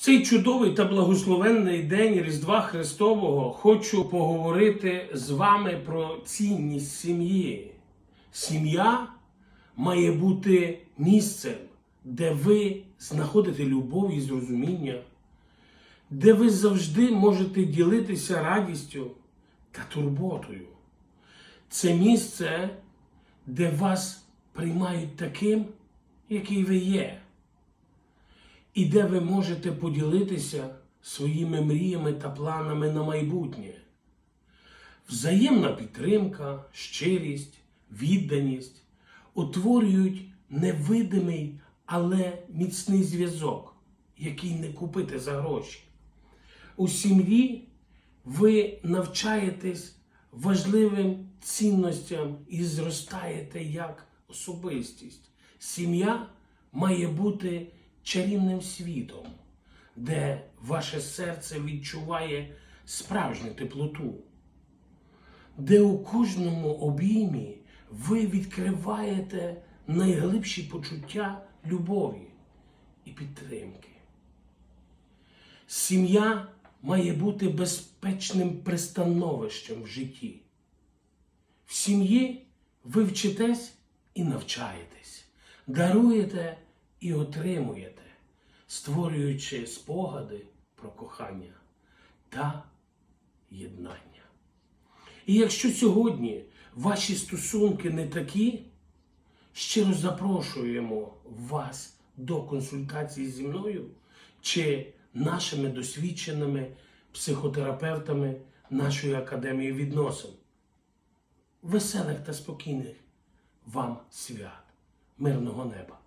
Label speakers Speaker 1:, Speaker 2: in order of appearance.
Speaker 1: Цей чудовий та благословенний день Різдва Христового хочу поговорити з вами про цінність сім'ї. Сім'я має бути місцем, де ви знаходите любов і зрозуміння, де ви завжди можете ділитися радістю та турботою. Це місце, де вас приймають таким, який ви є і де ви можете поділитися своїми мріями та планами на майбутнє. Взаємна підтримка, щирість, відданість утворюють невидимий, але міцний зв'язок, який не купити за гроші. У сім'ї ви навчаєтесь важливим цінностям і зростаєте як особистість. Сім'я має бути чарівним світом, де ваше серце відчуває справжню теплоту, де у кожному обіймі ви відкриваєте найглибші почуття любові і підтримки. Сім'я має бути безпечним пристановищем в житті. В сім'ї ви вчитесь і навчаєтесь, даруєте і отримуєте, створюючи спогади про кохання та єднання. І якщо сьогодні ваші стосунки не такі, щиро запрошуємо вас до консультації зі мною чи нашими досвідченими психотерапевтами нашої академії відносин. Веселих та спокійних вам свят, мирного неба!